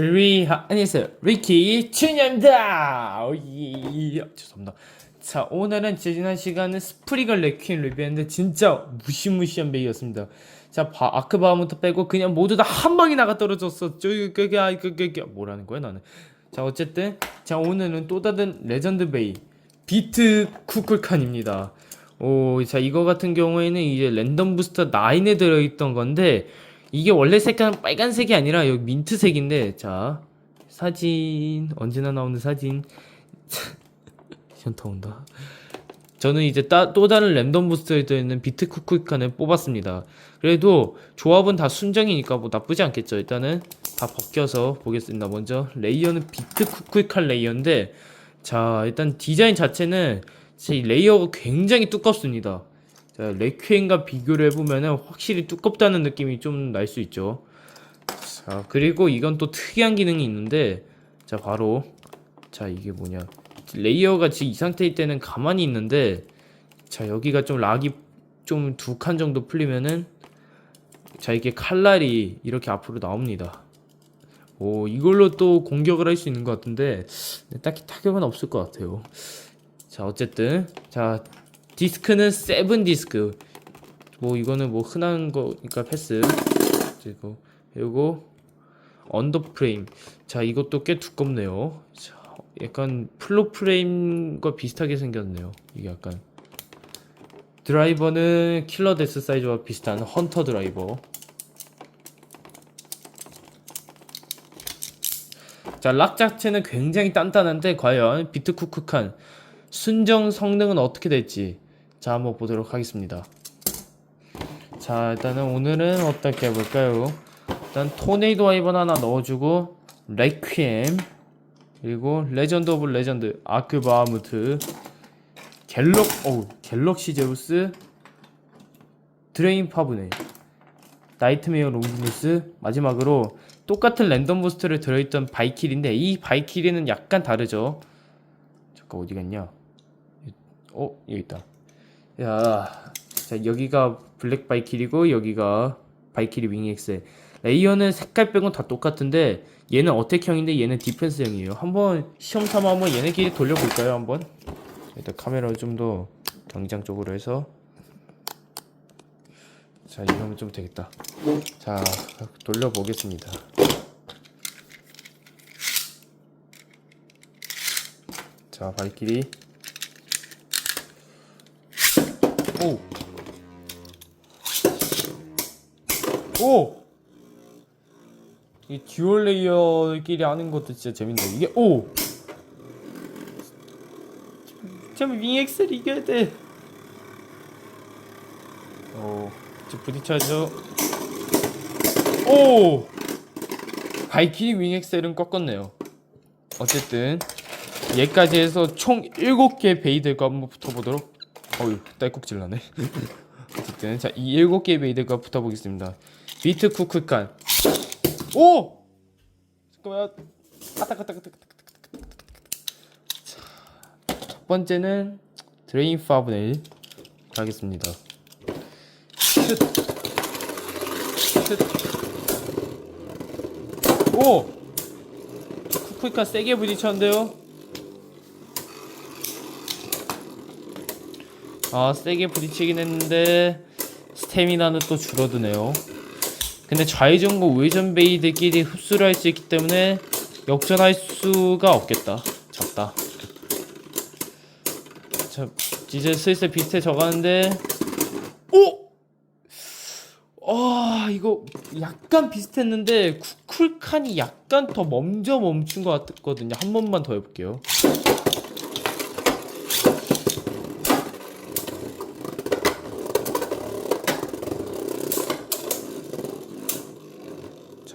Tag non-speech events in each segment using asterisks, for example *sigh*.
리 안녕하세요. 리키 춘현입니다. 오예 죄송합니다. 자 오늘은 지난 시간에 스프리걸 레퀴엠 리뷰했는데 진짜 무시무시한 베이였습니다. 자 바, 아크바하부터 빼고 그냥 모두 다 한 방에 나가 떨어졌어. 저기 그게 아 그게 그게 뭐라는 거야 나는? 자 어쨌든 자 오늘은 또 다른 레전드 베이 비트 쿠쿨칸입니다. 오, 자, 이거 같은 경우에는 이제 랜덤 부스터 9에 들어있던 건데, 이게 원래 색깔은 빨간색이 아니라 여기 민트색인데, 자, 사진, 언제나 나오는 사진. *laughs* 현타 온다. 저는 이제 따, 또 다른 랜덤 부스터에 들어있는 비트 쿠쿨칸을 뽑았습니다. 그래도 조합은 다 순정이니까 뭐 나쁘지 않겠죠. 일단은 다 벗겨서 보겠습니다. 먼저, 레이어는 비트 쿠쿨칸 레이어인데, 자, 일단 디자인 자체는 이 레이어가 굉장히 두껍습니다. 자, 레퀴엠과 비교를 해보면은 확실히 두껍다는 느낌이 좀 날 수 있죠. 자, 그리고 이건 또 특이한 기능이 있는데, 자, 바로, 자, 이게 뭐냐. 레이어가 지금 이 상태일 때는 가만히 있는데, 자, 여기가 좀 락이 좀 두 칸 정도 풀리면은, 자, 이게 칼날이 이렇게 앞으로 나옵니다. 오, 이걸로 또 공격을 할 수 있는 것 같은데, 딱히 타격은 없을 것 같아요. 자 어쨌든 자 디스크는 세븐 디스크. 뭐 이거는 뭐 흔한 거니까 패스. 그리고 그리고 언더 프레임. 자 이것도 꽤 두껍네요. 자 약간 플로 프레임과 비슷하게 생겼네요. 이게 약간. 드라이버는 킬러 데스 사이즈와 비슷한 헌터 드라이버. 자 락 자체는 굉장히 단단한데 과연 비트쿠크칸 순정 성능은 어떻게 될지 자 한번 보도록 하겠습니다. 자 일단은 오늘은 어떻게 해볼까요? 일단 토네이도 와이번 하나 넣어주고 레퀴엠 그리고 레전드 오브 레전드 아크바하무트 갤럭 어우 갤럭시 제우스 드레인 파브네 나이트메어 롱기누스 마지막으로 똑같은 랜덤 부스트를 들어있던 바이킬인데 이 바이킬이는 약간 다르죠? 잠깐 어디 갔냐? 어 여기 있다 야, 자 여기가 블랙 바이킬이고 여기가 바이킬이 윙엑스 레이어는 색깔 빼곤 다 똑같은데 얘는 어택형인데 얘는 디펜스형이에요. 한번 시험 삼아 한번 얘네끼리 돌려볼까요 한번? 일단 카메라 좀더 경장 쪽으로 해서. 자 이러면 좀 되겠다. 자 돌려보겠습니다. 자 발길이 오! 오! 이 듀얼 레이어끼리 하는 것도 진짜 재밌네 이게 오! 참 윙엑스를 이겨야 돼 오, 저 부딪혀야죠 오! 발키리 윙엑셀은 꺾었네요 어쨌든 얘까지 해서 총 7개 베이들과 한번 붙어보도록 어휴 딸꾹질 나네. 어쨌든 자이 7개 베이들과 붙어보겠습니다. 비트 쿠크칸. 오! 잠깐만. 아따까따까따까따 첫 번째는 드레인 파브넬 가겠습니다. 오! 쿠크칸 세게 부딪혔는데요 아 세게 부딪히긴 했는데 스태미나는 또 줄어드네요. 근데 좌회전과 우회전 베이들끼리 흡수를 할 수 있기 때문에 역전할 수가 없겠다. 잡다. 자 이제 슬슬 비슷해져 가는데 오! 아 이거 약간 비슷했는데 쿠쿨칸이 약간 더 먼저 멈춘 것 같거든요. 한 번만 더 해볼게요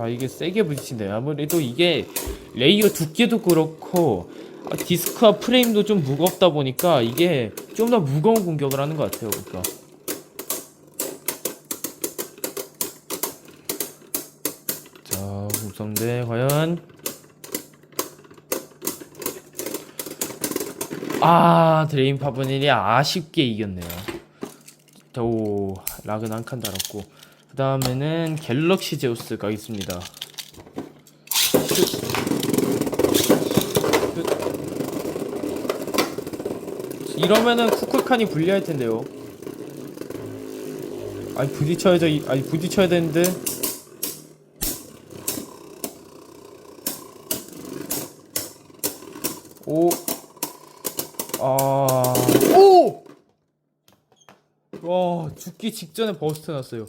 자 이게 세게 부딪힌대요. 아무래도 이게 레이어 두께도 그렇고 아, 디스크와 프레임도 좀 무겁다 보니까 이게 좀 더 무거운 공격을 하는 것 같아요 그러니까. 자 우성대 과연? 아 드레인 파브넬이 아쉽게 이겼네요. 오 락은 한 칸 달았고 그 다음에는 갤럭시 제우스 가겠습니다 슛. 이러면은 쿠쿨칸이 불리할 텐데요. 아니 부딪혀야죠. 이- 아니 부딪혀야 되는데. 오. 아. 오! 와, 죽기 직전에 버스트 났어요.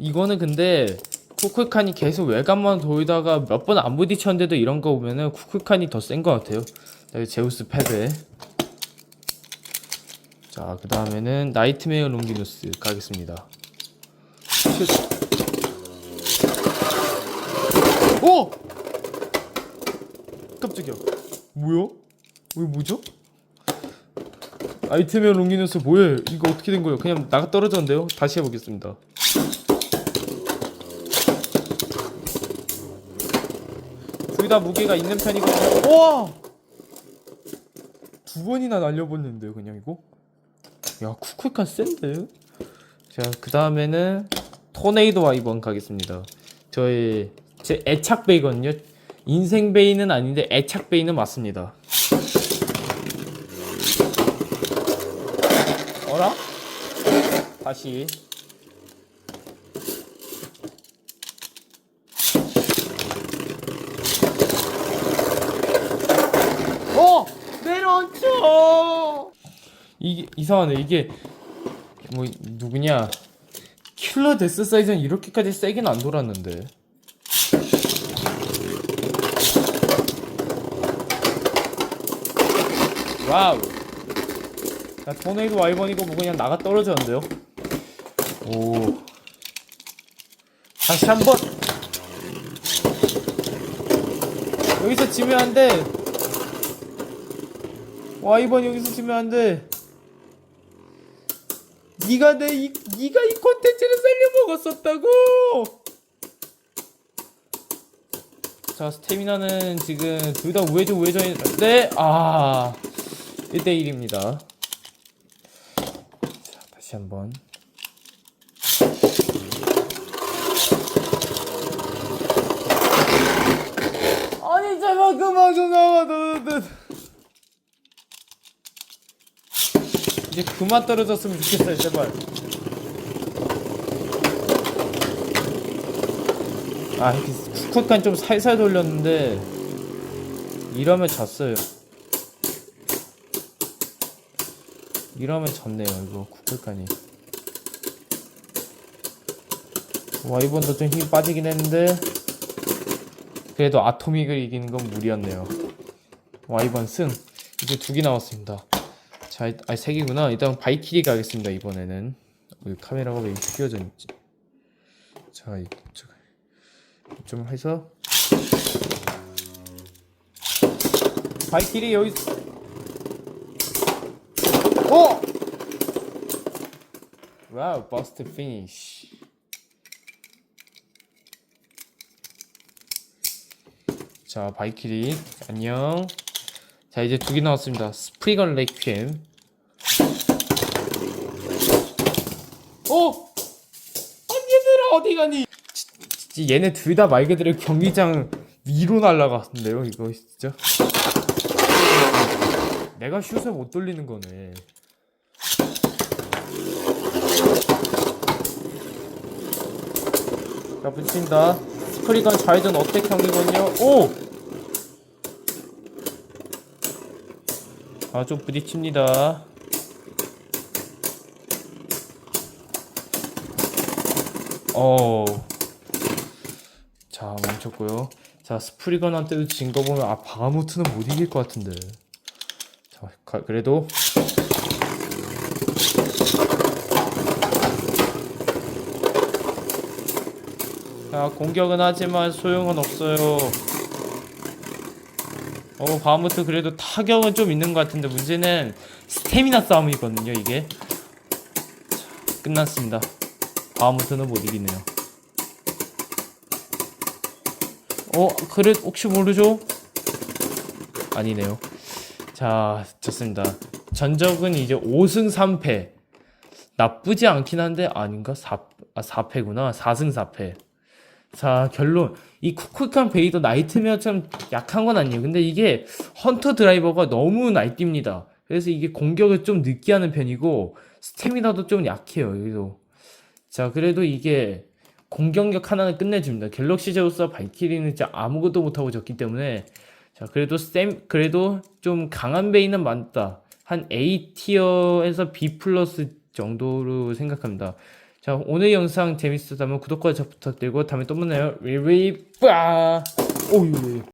이거는 근데 쿠쿨칸이 계속 외곽만 돌다가 몇 번 안 부딪혔는데도 이런 거 보면은 쿠쿨칸이 더 센 것 같아요. 여기 제우스 패배. 자, 그 다음에는 나이트메어 롱기누스 가겠습니다. 슛. 오! 깜짝이야. 뭐야? 이거 뭐죠? 나이트메어 롱기누스 뭐예요? 이거 어떻게 된 거예요? 그냥 나가 떨어졌는데요? 다시 해보겠습니다. 다 무게가 있는 편이거든요. 와! 두 번이나 날려버렸는데요, 그냥 이거? 야, 쿠쿨칸 센데? 자, 그 다음에는 토네이도 와 이번 가겠습니다. 저의 제 애착 베이거든요. 인생 베이는 아닌데 애착 베이는 맞습니다. 어라? 다시. 어! 내려앉혀! 이게 이상하네. 이게 뭐 누구냐? 킬러 데스 사이즈는 이렇게까지 세긴 안 돌았는데. 와우. 자, 토네이도 와이번이고 뭐 그냥 나가 떨어졌는데요. 오. 다시 한 번. 여기서 지면 안 돼. 와이번 여기서 지면 안 돼. 네가 내 이, 네가 이 콘텐츠를 살려 먹었었다고. 자 스태미나는 지금 둘 다 우회전 우회전인데 아 1대1입니다. 자 다시 한번. 아니 제발 그만 좀 나와 너, 너. 이제 그만 떨어졌으면 좋겠어요, 제발. 아, 이렇게 쿠컷간 좀 살살 돌렸는데 이러면 졌어요. 이러면 졌네요, 이거 쿠컷간이. 와이번도 좀 힘이 빠지긴 했는데 그래도 아토믹을 이기는 건 무리였네요. 와이번 승. 이제 두 개 나왔습니다. 자, 아니 세 개구나. 일단 바이키리 가겠습니다. 이번에는 우리 카메라가 왜 이렇게 휘어져 있지? 자, 이- 저- 좀 해서 바이키리 여기 오! 와우, 버스트 피니쉬. 자, 바이키리 안녕. 자, 이제 두 개 나왔습니다. 스프리건 레이퀴 엠. 오! 아니 얘들아 어디 가니? 얘네 둘 다 말 그대로 경기장 위로 날아갔는데요 이거 진짜. 내가 슛을 못 돌리는 거네. 자 붙인다. 스프리건 좌회전 어택 경기거든요. 오! 아, 좀 부딪힙니다. 어. 자, 멈췄고요. 자, 스프리건한테도 진 거 보면 아, 바하무트는 못 이길 것 같은데. 자, 가- 그래도 자, 공격은 하지만 소용은 없어요. 어, 바하무트 그래도 타격은 좀 있는 것 같은데 문제는 스태미나 싸움이거든요, 이게. 자, 끝났습니다. 바하무트는 못 이기네요. 어, 그래, 혹시 모르죠? 아니네요. 자, 좋습니다. 전적은 이제 5승 3패. 나쁘지 않긴 한데, 아닌가? 4, 아, 4패구나. 4승 4패. 자, 결론. 이 쿡쿡한 베이더 나이트메어 참 약한 건 아니에요. 근데 이게 헌터 드라이버가 너무 날뜁니다. 그래서 이게 공격을 좀 늦게 하는 편이고, 스태미나도 좀 약해요, 여기도. 자, 그래도 이게 공격력 하나는 끝내줍니다. 갤럭시 제우스와 발키리는 진짜 아무것도 못하고 졌기 때문에, 자, 그래도 스템, 그래도 좀 강한 베이는 많다. 한 A 티어에서 B 플러스 정도로 생각합니다. 자, 오늘 영상 재밌었다면 구독과 자 부탁드리고 다음에 또 만나요. 리리 빠! 오유.